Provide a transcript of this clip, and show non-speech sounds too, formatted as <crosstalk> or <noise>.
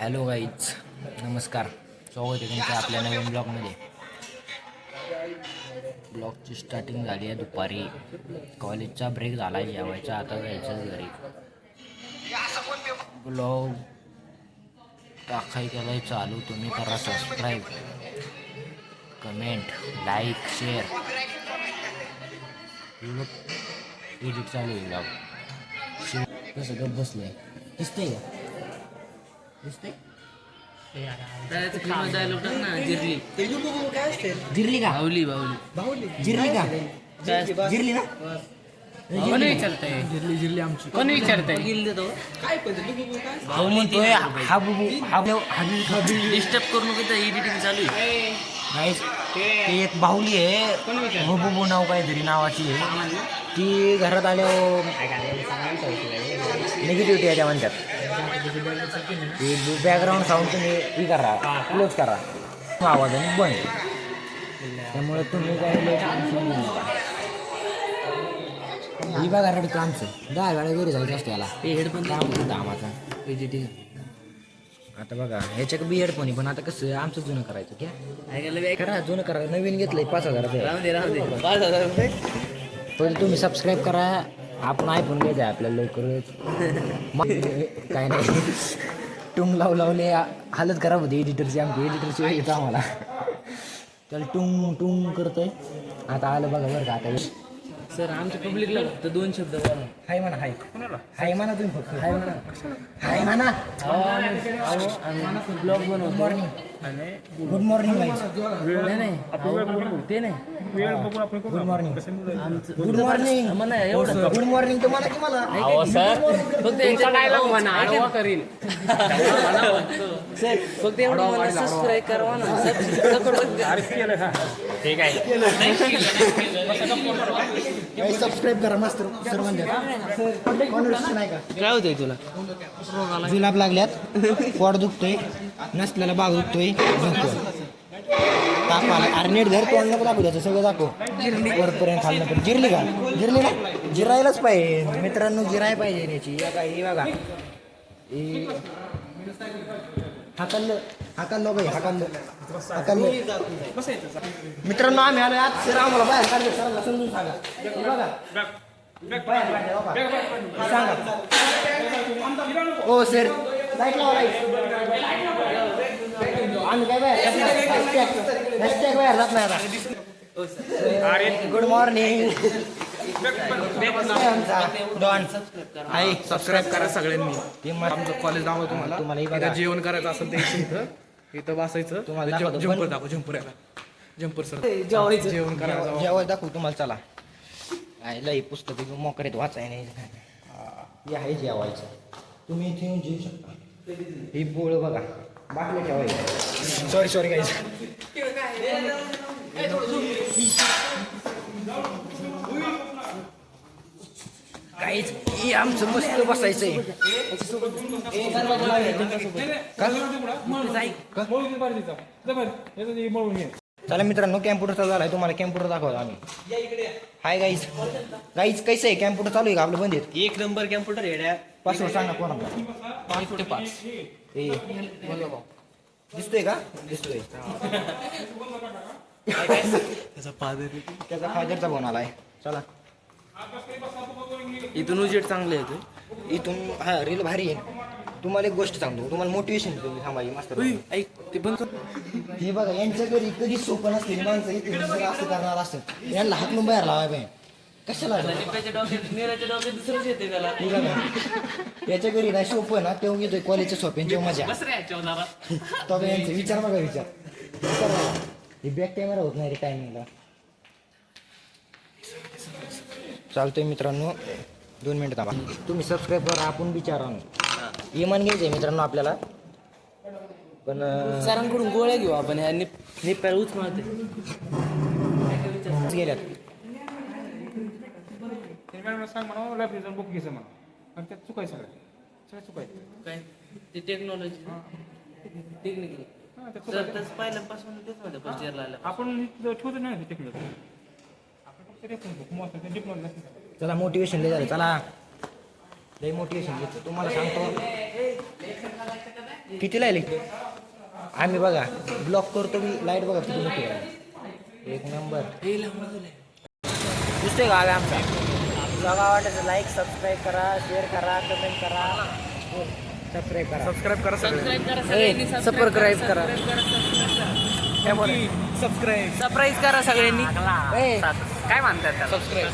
Hello guys नमस्कार. स्वागत आहे तुमच्या आपल्या नवीन ब्लॉगमध्ये ब्लॉगची स्टार्टिंग झाली आहे दुपारी. कॉलेजचा ब्रेक झाला आहे जेवायचा आता जायचं घरी. ब्लॉग टाकाय केलाय चालू तुम्ही करा subscribe comment like share edit चालू आहे ब्लॉग सगळं बसलं आहे दिसतंय का? दिसतंय? डायलॉग टाक ना जिरली. जिरली का? बाहुली बाहुली. जिरली का? जिरली ना? कोणी विचारताय? जिरली जिरली आमची. कोणी विचारताय? भाऊ म्हणतोय हा बुबू हा बुबू हा बुबू. डिस्टर्ब करू नको एडिटिंग चालू आहे. गाईस ती एक बाहुली आहे. बुबू नाव काहीतरी नावाची आहे. ती घरात आल्यावर निगेटिव्हिटी याच्या म्हणतात. बॅकग्राऊंड साऊंड तुम्ही ही करा. क्लोज करा. आवाजाने बंद. त्यामुळे तुम्ही काही नका. ही बघा रडत आमचं. दहा वेळा घरी जायचं असतं याला. हेडफोन होतं आमाचा एडिटिंग आता बघा ह्याच्या बी हेडफोन आहे पण आता कसं आमचं जुनं करायचं क्या करा जुनं करा नवीन घेतलंय पाच दे पाच हजार रुपये? पण तुम्ही सबस्क्राईब करा आपण आयफोन घ्यायचं आहे आपल्याला लवकरच. <laughs> मग काय नाही. टुंग लावू लावले हालत खराब होती एडिटरची आमची एडिटरची वेळ येतं आम्हाला. त्याला टुंग टुंग करतोय. आता आलं बघा बरं का आता सर आमच्या पब्लिकला फक्त दोन शब्द बोला. हाय म्हणा हाय. हाय म्हणा तुम्ही फक्त. हाय म्हणा. हाय म्हणा. ब्लॉग गुड बनवतो मॉर्निंग गुड मॉर्निंग नाही नाही. अहो, ते नाही. गुड मॉर्निंग आमचं गुड मॉर्निंग म्हणा एवढं. गुड मॉर्निंग तुम्हाला की मला. अहो सर फक्त याचा डायलॉग म्हणा आडवा करील सर फक्त एवढं म्हणा सबस्क्राईब करा. ना <laughs> ठीक आहे. सबस्क्राईब करा मस्त सर नाही का? काय होतंय तुला? जुलाब लागल्यात. पोट दुखतोय. नसलेला बाग दुखतोय. <laughs> दुखतोय दाखवा अरे नीट धर तोंड नको दाखवू त्याचं सगळं दाखव. वरपर्यंत खाल्लं पण जिरली का? जिरली ना? जिरायलाच पाहिजे. मित्रांनो जिराय पाहिजे याची. या काय ही बघा. ही. हाकललं. हाकललं बाई हाकललं. हाकललं. मित्रांनो आम्ही आलो आज सर आम्हाला बाहेर काढले. सरांना समजून सांगा. हे बघा. बाहेर काढले, का? सांगा. हो सर. लाइट लावा लाइट आम्ही काय बाहेर जात नाही. हॅशटॅग हॅशटॅग बाहेर जात नाही आता. गुड मॉर्निंग डॉन सबस्क्राईब करा सगळ्यांनी. ते आमचं कॉलेज नाव आहे तुम्हाला तुम्हाला जेवण करायचं असेल तर इथं इथं. बसायचं. तुम्हाला. जम्पर दाखव जम्पर याला जम्पर सर जेवण करायचं. जेव्हा दाखवू तुम्हाला चला. आहे लई पुस्तक मोकरेत वाचाय नाही. हे आहे जेवायचं. तुम्ही इथे येऊन जेवू शकता. ही बोळ बघा. बाटल्या ठेवायचं सॉरी सॉरी काय काहीच हे आमचं मस्त बसायचंय. चला मित्रांनो कॅम्प्युटर चालू झालाय. तुम्हाला कॅम्प्युटर दाखवत आम्ही. हाय गाईज गाईज कैसे आहे? कॅम्प्युटर चालू आहे का? आपलं बंद एक नंबर कॅम्प्युटर येड्या पासवर्ड सांगा कोणाला? पाच ते पाच ए दिसतोय का? दिसतोय. त्याचा फादर त्याचा फादरचा फोन आलाय. चला. इथून उजेड चांगले येते इथून हा रील भारी आहे. तुम्हाला एक गोष्ट सांगतो तुम्हाला मोटिवेशन देतो थांबाई मास्तर ऐक ते बंद कर. हे बघा यांच्या घरी कधी सोपं नसलेली माणसं इथे असं करणार असत. यांना हाकलून बाहेर लावाय पाहिजे कशाला? निपाच्या डोक्यात निराच्या डोक्यात दुसरंच येते त्याला. बघा याच्या घरी नाही सोपं ना तेव्हा येतोय कॉलेजच्या मजा. बस रे याच्यावर जरा. तो यांचे विचार बघा विचार. विचार बघा. हे बॅक कॅमेरा होत नाही रे टायमिंगला चालतोय मित्रांनो दोन मिनिटं थांबा. तुम्ही सबस्क्राईब करा आपण विचार इमान घ्यायचंय मित्रांनो आपल्याला. पण अं, सरांकडून गोळ्या घेऊ आपण ह्या निप निप्याला उच मारते गेल्यात. सांग म्हणा लायब्ररीचा बुक घ्यायचं म्हणा. आणि त्यात चुकायचं सगळं सगळं चुकायचं काय? ते टेक्नॉलॉजी टेक्निकल हां त्यात सर चुकायचं पहिल्यापासून तेच मध्ये फर्स्ट इयरला आलं. आपण इथं ठेवतो नाही टेक्नॉलॉजी आपण फक्त रेफरन्स बुक मग ते डिप्लोमा नसतं चला मोटिवेशन लय झालं चला. लय मोटिवेशन घेतो तुम्हाला सांगतो. किती लायले आम्ही बघा ब्लॉक करतो मी लाइट बघा किती मोठी आहे. एक नंबर दिसतोय का आला आमचा. ब्लॉग आवडल्याचं लाईक सबस्क्राईब करा शेअर करा कमेंट करा. सबस्क्राईब करा. सबस्क्राईब करा सगळे. सबस्क्राईब करा सगळ्यांनी सबस्क्राईब करा सबस्क्राईब सरप्राईज करा. सगळ्यांनी. काय म्हणतात त्याला? सबस्क्राईब